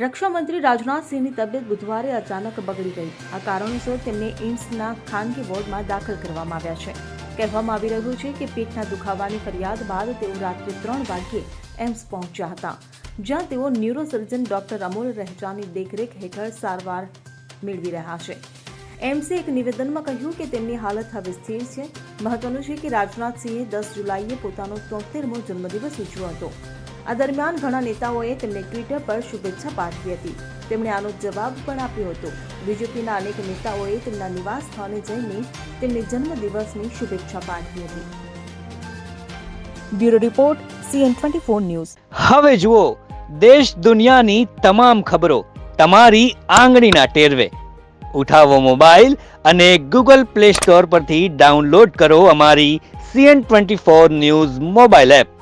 રક્ષામંત્રી રાજનાથસિંહની તબિયત બુધવારે અચાનક બગડી ગઈ. આ કારણોસર તેમને એમ્સના ખાનગી વોર્ડમાં દાખલ કરવામાં આવ્યા છે. કહેવામાં આવી રહ્યું છે કે પેટના દુખાવાની ફરિયાદ બાદ તેઓ રાત્રે ત્રણ વાગ્યે એમ્સ પહોંચ્યા હતા, જ્યાં તેઓ ન્યુરોસર્જન ડોક્ટર અમોલ રહેજાની દેખરેખ હેઠળ સારવાર મેળવી રહ્યા છે. એમ્સે એક નિવેદનમાં કહ્યું કે તેમની હાલત હવે સ્થિર છે. મહત્વનું છે કે રાજનાથસિંહે દસ જુલાઈએ પોતાનો તોતેરમો જન્મદિવસ ઉજવ્યો હતો. આ દરમિયાન ઘણા નેતાઓએ તેમને ટ્વિટર પર શુભેચ્છા પાઠવી હતી. તેમણે આનો જવાબ પણ આપ્યો હતો. બીજેપીના અનેક નેતાઓએ તેમના નિવાસ સ્થાને જઈને તેમને જન્મદિવસની શુભેચ્છા પાઠવી હતી. Bureau report, CN twenty four news. હવે જુઓ, દેશ દુનિયાની તમામ ખબરો તમારી આંગળીના ટેરવે. ઉઠાવો મોબાઈલ અને ગૂગલ પ્લે સ્ટોર પરથી ડાઉનલોડ કરો અમારી CN twenty four news mobile app.